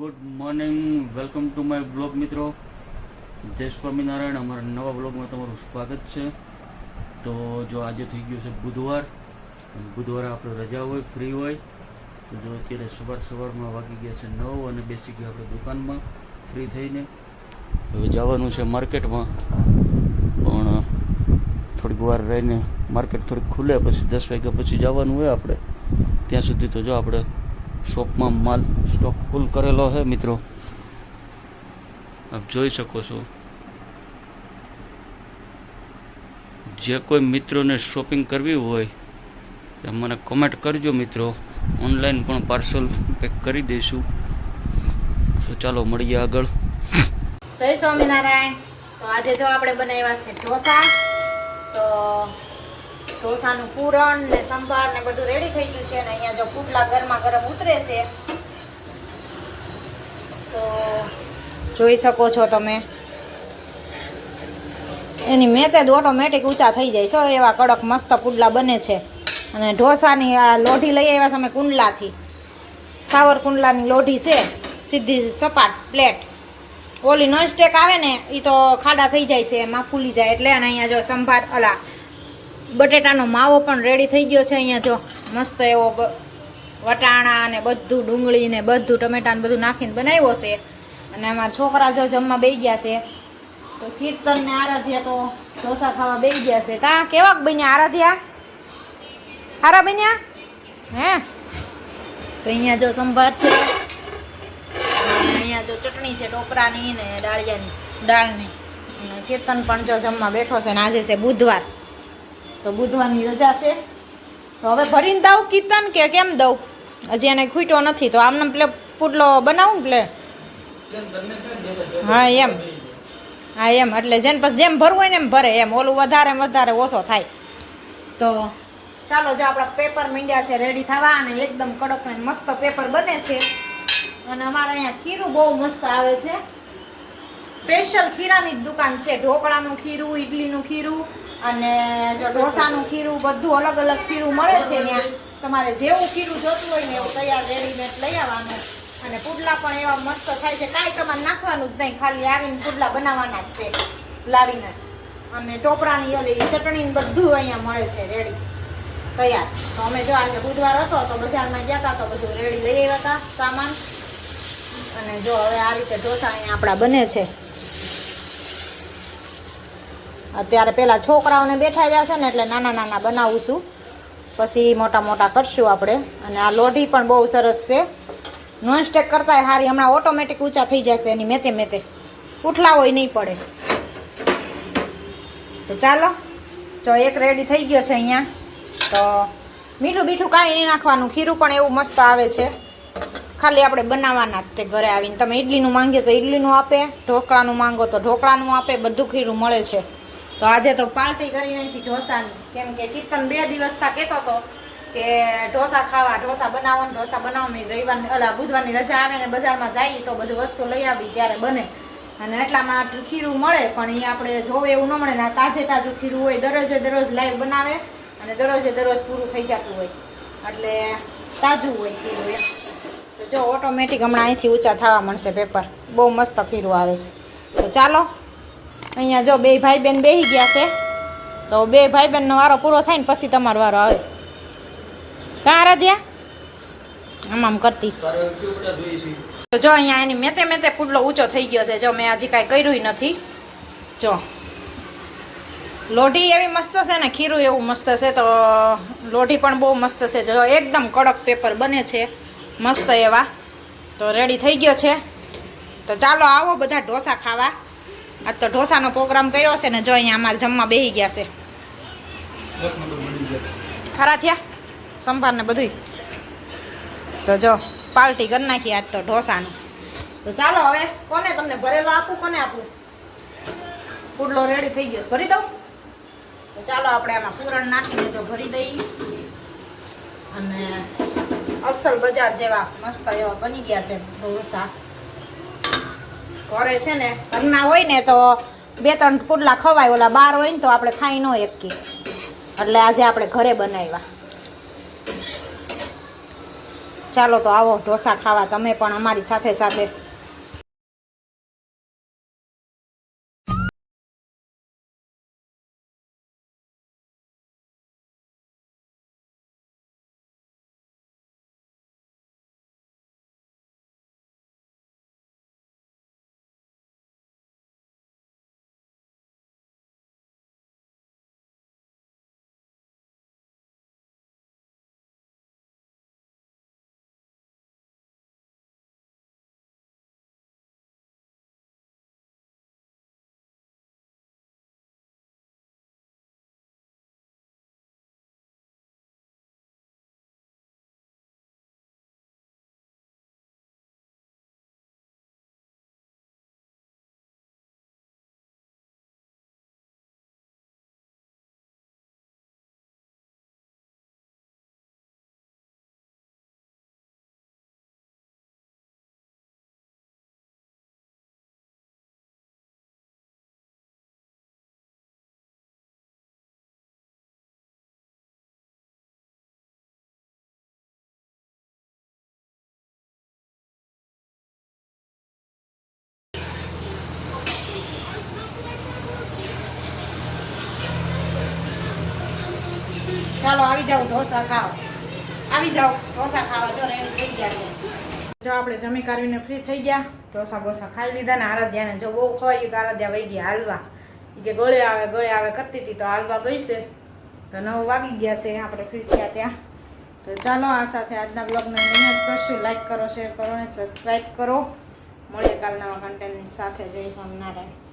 Good morning welcome to my blog મિત્રો. જય સ્વામિનારાયણ. અમારા નવા બ્લોગમાં તમારું સ્વાગત છે. તો જો આજે થઈ ગયું છે બુધવાર બુધવારે આપણે રજા હોય ફ્રી હોય, તો જો અત્યારે સવાર સવારમાં વાગી ગયા છે નવ અને બેસી ગયા આપણે દુકાનમાં ફ્રી થઈને. હવે જવાનું છે માર્કેટમાં. પણ થોડીક વાર રહીને માર્કેટ થોડીક ખુલે, પછી દસ વાગ્યા પછી જવાનું હોય આપણે. ત્યાં સુધી તો જો આપણે શોપમાં માલ સ્ટોક ફૂલ કરેલો છે, મિત્રો. આપ જોઈ શકો છો. જે કોઈ મિત્રોને શોપિંગ કરવી હોય મને કોમેન્ટ કરજો, મિત્રો. ઓનલાઈન પણ પાર્સલ પેક કરી દઈશું. તો ચાલો મળીએ આગળ. જય સ્વામિનારાયણ. તો આજે જો આપણે બનાવ્યા છે ઢોસા, તો ઢોસાનું પૂરણ ને સંભાર ને બધું રેડી થઈ ગયું છે અને અહીંયા જો પુટલા ગરમા ગરમ ઉતરે છે. તો જોઈ શકો છો તમે. એની મેતે ઓટોમેટિક ઊંચા થઈ જાય છો. એવા કડક મસ્ત પુડલા બને છે. અને ઢોસાની આ લોઢી લઈ આવ્યા અમે કુંડલાથી. સાવર કુંડલાની લોઢી છે. સીધી સપાટ પ્લેટ ઓલી નોન સ્ટેક આવે ને એ તો ખાડા થઈ જાય છે. એમાં ફૂલી જાય એટલે અને અહીંયા જો સંભાર, અલા બટેટાનો માવો પણ રેડી થઈ ગયો છે અહીંયા જો. મસ્ત એવો વટાણા ને બધું ડુંગળી ને બધું ટમેટાને બધું નાખીને બનાવ્યો છે. અને અમારા છોકરા જો જમવા બેસી ગયા છે. તો કીર્તન ને આરાધ્યા તો ઢોસા ખાવા બેસી ગયા છે. કા, કેવા બન્યા આરાધ્યા? હારા બન્યા? હે? તો અહીંયા જો સંભાર છે. અહીંયા જો ચટણી છે ટોપરાની ને ડાળિયાની દાળની. અને કીર્તન પણ જો જમવા બેઠો છે ને આજે છે બુધવાર. તો બુધવારની રજા છે. તો હવે ભરીને દઉં કીર્તન કે કેમ દઉં? હજી એને ખૂટ્યો નથી, તો આમને પ્લે પુડલો બનાવું પ્લે? હા, એમ. હા, એમ. એટલે જેમ પછી જેમ ભરવું હોય ને એમ ભરે, એમ. ઓલું વધારે વધારે ઓછો થાય. તો ચાલો, જો આપણા પેપર મીંડ્યા છે રેડી થવા અને એકદમ કડક અને મસ્ત પેપર બને છે. અને અમારે અહીંયા ખીરું બહુ મસ્ત આવે છે. સ્પેશિયલ ખીરાની જ દુકાન છે. ઢોકળાનું ખીરું, ઈડલીનું ખીરું અને જો ઢોસાનું ખીરું, બધું અલગ અલગ ખીરું મળે છે ત્યાં. તમારે જેવું ખીરું જોતું હોય ને એવું તૈયાર રેડીમેડ લઈ આવવાનું. અને પુડલા પણ એવા મસ્ત થાય છે. કાંઈ તમારે નાખવાનું જ નહીં. ખાલી આવીને પુડલા બનાવવાના જ તે લાવીને. અને ટોપરાની ઓલી ચટણી બધું અહીંયા મળે છે રેડી. તૈયાર. તો અમે જો આજે બુધવાર હતો, તો બજારમાં ગયા હતા તો બધું રેડી લઈ આવ્યા હતા સામાન. અને જો હવે આ રીતે ઢોસા અહીંયા આપણા બને છે. અત્યારે પહેલાં છોકરાઓને બેઠાવ્યા છે ને એટલે નાના નાના બનાવું છું. પછી મોટા મોટા કરશું આપણે. અને આ લોઢી પણ બહુ સરસ છે. નોન સ્ટેક કરતાંય સારી હમણાં ઓટોમેટિક ઊંચા થઈ જશે એની મેતે મેતે. ઉઠલા હોય નહીં પડે. તો ચાલો, જો એક રેડી થઈ ગયો છે અહીંયા. તો મીઠું બીઠું કાંઈ નહીં નાખવાનું. ખીરું પણ એવું મસ્ત આવે છે. ખાલી આપણે બનાવવાના જ તે ઘરે આવીને. તમે ઇડલીનું માંગ્યો તો ઇડલીનું આપે, ઢોકળાનું માંગો તો ઢોકળાનું આપે, બધું ખીરું મળે છે. તો આજે તો પાર્ટી કરી નાખી ઢોસાની. કેમ કે કીર્તન બે દિવસ તા કહેતો હતો કે ઢોસા ખાવા, ઢોસા બનાવો ને ઢોસા બનાવો મેં રવિવારની, અલા, બુધવારની રજા આવે ને બજારમાં જઈએ તો બધી વસ્તુ લઈ આવી ત્યારે બને. અને એટલામાં ખીરું મળે, પણ એ આપણે જોવે એવું ન મળે ને તાજે તાજું ખીરું હોય, દરરોજે દરરોજ લાઈવ બનાવે અને દરરોજે દરરોજ પૂરું થઈ જતું હોય. એટલે તાજું હોય ખીરું એમ. તો જો ઓટોમેટિક હમણાં અહીંથી ઊંચા થવા મળશે પેપર બહુ મસ્ત ખીરું આવે છે. તો ચાલો અહીંયા જો બે ભાઈ બેન બેસી ગયા છે, તો બે ભાઈ બેનનો વારો પૂરો થાય ને પછી તમારો વારો આવે. કાં રાધ્યા આમ આમ કરતી. તો જો અહીંયા એની મેતે મેતે પુડલો ઊંચો થઈ ગયો છે, જો મેં હજી કાંઈ કર્યું નથી. જો. લોઢી એવી મસ્ત છે ને, ખીરું એવું મસ્ત છે, તો લોઢી પણ બહુ મસ્ત છે. જો એકદમ કડક પેપર બને છે, મસ્ત એવા. તો રેડી થઈ ગયો છે. તો ચાલો આવો બધા ઢોસા ખાવા. આજ તો ઢોસાનો પ્રોગ્રામ કર્યો છે ને જો અહીંયા અમારે જમવા બેસી ગયા છે. ખરા થયા? સંભાર ને બધું તો જો પાર્ટી કરી નાખી આજ તો ઢોસાની. તો ચાલો હવે, કોને તમને ભરેલો આપું, કોને આપું? પુડલો રેડી થઈ ગયો ભરી દઉં? તો ચાલો આપણે આમાં પૂરણ નાખીને જો ભરી દઈએ. અને અસલ બજાર જેવા મસ્ત એવા બની ગયા છે ઢોસા. ઘરે છે ને, ઘરના હોય ને તો બે ત્રણ પુડલા ખવાય, ઓલા બાર હોય ને તો આપણે ખાઈ ન એકીએ એટલે આજે આપણે ઘરે બનાવ્યા. ચાલો તો આવો, ઢોસા ખાવા. તમે પણ અમારી સાથે સાથે ચાલો, આવી જાઓ, ઢોસા ખાઓ. આવી જાઓ, ઢોસા ખાવા. જો રેડી થઈ ગયા છે. જો, આપણે જમી કાઢીને ફ્રી થઈ ગયા. ઢોસા બોસા ખાઈ લીધા ને આરાધ્યાને જો બહુ ખવાયું તો આરાધ્યા વહી ગયા હાલવા. કે ગળે આવે ગળે આવે કરતી હતી તો હાલવા ગઈ છે. તો નવ વાગી ગયા છે, આપણે ફ્રી થયા ત્યાં. તો ચાલો, આ સાથે આજના બ્લોગને મહેનત કરશું. લાઈક કરો શેર કરો અને સબસ્ક્રાઈબ કરો. મળીએ કાલના કન્ટેન્ટની સાથે. જય સ્વામિનારાયણ.